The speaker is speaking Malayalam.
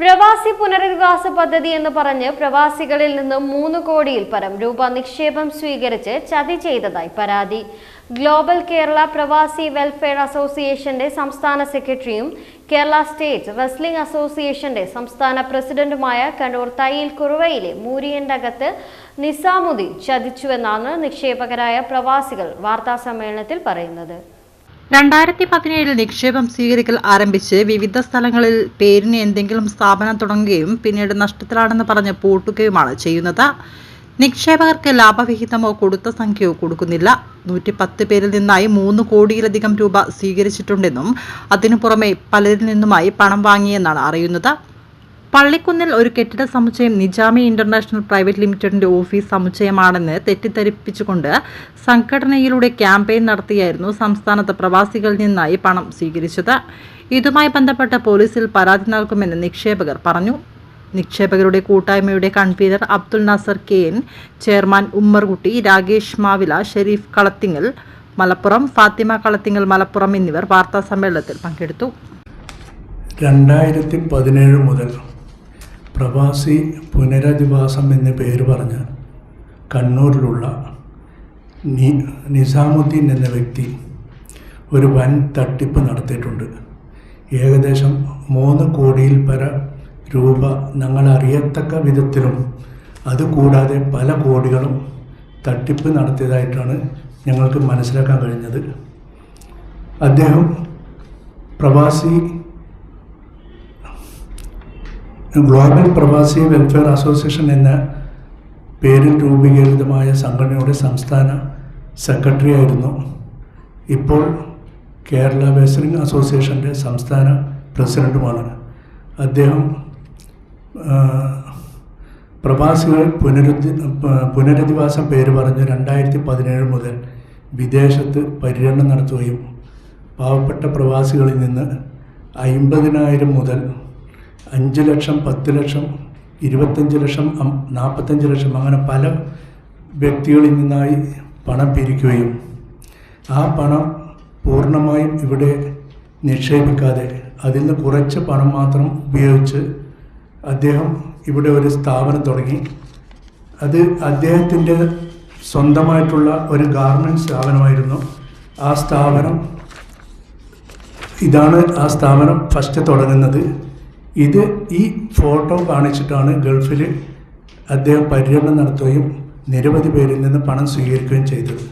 പ്രവാസി പുനരധിവാസ പദ്ധതി എന്ന് പറഞ്ഞ് പ്രവാസികളിൽ നിന്ന് മൂന്ന് കോടിയിൽ പരം രൂപ നിക്ഷേപം സ്വീകരിച്ച് ചതി ചെയ്തതായി പരാതി. ഗ്ലോബൽ കേരള പ്രവാസി വെൽഫെയർ അസോസിയേഷന്റെ സംസ്ഥാന സെക്രട്ടറിയും കേരള സ്റ്റേറ്റ് റെസ്ലിംഗ് അസോസിയേഷന്റെ സംസ്ഥാന പ്രസിഡന്റുമായ കണ്ണൂർ തയ്യിൽ കുറുവയിലെ മൂരിയന്റകത്ത് നിസാമുദ്ദീൻ ചതിച്ചുവെന്നാണ് നിക്ഷേപകരായ പ്രവാസികൾ വാർത്താസമ്മേളനത്തിൽ പറയുന്നത്. രണ്ടായിരത്തി പതിനേഴിൽ നിക്ഷേപം സ്വീകരിക്കൽ ആരംഭിച്ച് വിവിധ സ്ഥലങ്ങളിൽ പേരിന് എന്തെങ്കിലും സ്ഥാപനം തുടങ്ങുകയും പിന്നീട് നഷ്ടത്തിലാണെന്ന് പറഞ്ഞ് പൂട്ടുകയുമാണ് ചെയ്യുന്നത്. നിക്ഷേപകർക്ക് ലാഭവിഹിതമോ കൊടുത്ത സംഖ്യയോ കൊടുക്കുന്നില്ല. നൂറ്റി പത്ത് പേരിൽ നിന്നായി മൂന്ന് കോടിയിലധികം രൂപ സ്വീകരിച്ചിട്ടുണ്ടെന്നും അതിനു പുറമെ പലരിൽ നിന്നുമായി പണം വാങ്ങിയെന്നാണ് അറിയുന്നത്. പള്ളിക്കുന്നിൽ ഒരു കെട്ടിട സമുച്ചയം നിജാമി ഇന്റർനാഷണൽ പ്രൈവറ്റ് ലിമിറ്റഡിന്റെ ഓഫീസ് സമുച്ചയമാണെന്ന് തെറ്റിദ്ധരിപ്പിച്ചുകൊണ്ട് സംഘടനയിലൂടെ ക്യാമ്പയിൻ നടത്തിയായിരുന്നു സംസ്ഥാനത്ത് പ്രവാസികളിൽ നിന്നായി പണം സ്വീകരിച്ചത്. ഇതുമായി ബന്ധപ്പെട്ട പോലീസിൽ പരാതി നൽകുമെന്ന് നിക്ഷേപകർ പറഞ്ഞു. നിക്ഷേപകരുടെ കൂട്ടായ്മയുടെ convener Abdul Nasar K N chairman Ummerkutty Rakesh Mavila Sherif Kalathingal Malappuram Fathima Kalathingal Malappuram എന്നിവർ വാർത്താ സമ്മേളനത്തിൽ പങ്കെടുത്തു. രണ്ടായിരത്തി പതിനേഴ് മുതൽ പ്രവാസി പുനരധിവാസം എന്ന് പേര് പറഞ്ഞ് കണ്ണൂരിലുള്ള നി നിസാമുദ്ദീൻ എന്ന വ്യക്തി ഒരു വൻ തട്ടിപ്പ് നടത്തിയിട്ടുണ്ട്. ഏകദേശം മൂന്ന് കോടിയിൽ പര രൂപ ഞങ്ങൾ അറിയത്തക്ക വിധത്തിലും അതുകൂടാതെ പല കോടികളും തട്ടിപ്പ് നടത്തിയതായിട്ടാണ് ഞങ്ങൾക്ക് മനസ്സിലാക്കാൻ കഴിഞ്ഞത്. അദ്ദേഹം പ്രവാസി ഗ്ലോബൽ പ്രവാസി വെൽഫെയർ അസോസിയേഷൻ എന്ന പേരിൽ രൂപീകരിതമായ സംഘടനയുടെ സംസ്ഥാന സെക്രട്ടറി ആയിരുന്നു. ഇപ്പോൾ കേരള വെസ്റ്ററിംഗ് അസോസിയേഷന്റെ സംസ്ഥാന പ്രസിഡന്റുമാണ് അദ്ദേഹം പ്രവാസികൾ പുനരുദ്ധി പുനരധിവാസം പേര് പറഞ്ഞ് രണ്ടായിരത്തി പതിനേഴ് മുതൽ വിദേശത്ത് പര്യടനം നടത്തുകയും പാവപ്പെട്ട പ്രവാസികളിൽ നിന്ന് അയിമ്പതിനായിരം മുതൽ അഞ്ച് ലക്ഷം പത്ത് ലക്ഷം ഇരുപത്തഞ്ച് ലക്ഷം നാൽപ്പത്തഞ്ച് ലക്ഷം അങ്ങനെ പല വ്യക്തികളിൽ നിന്നായി പണം പിരിക്കുകയും ആ പണം പൂർണമായും ഇവിടെ നിക്ഷേപിക്കാതെ അതിൽ നിന്ന് കുറച്ച് പണം മാത്രം ഉപയോഗിച്ച് അദ്ദേഹം ഇവിടെ ഒരു സ്ഥാപനം തുടങ്ങി. അത് അദ്ദേഹത്തിന്റെ സ്വന്തമായിട്ടുള്ള ഒരു ഗാർമെന്റ് സ്ഥാപനമായിരുന്നു. ആ സ്ഥാപനം ഇതാണ് ആ സ്ഥാപനം ഫസ്റ്റ് തുടങ്ങുന്നത്. ഇത് ഈ ഫോട്ടോ കാണിച്ചിട്ടാണ് ഗൾഫിൽ അദ്ദേഹം പര്യടനം നടത്തുകയും നിരവധി പേരിൽ നിന്ന് പണം സ്വീകരിക്കുകയും ചെയ്തത്.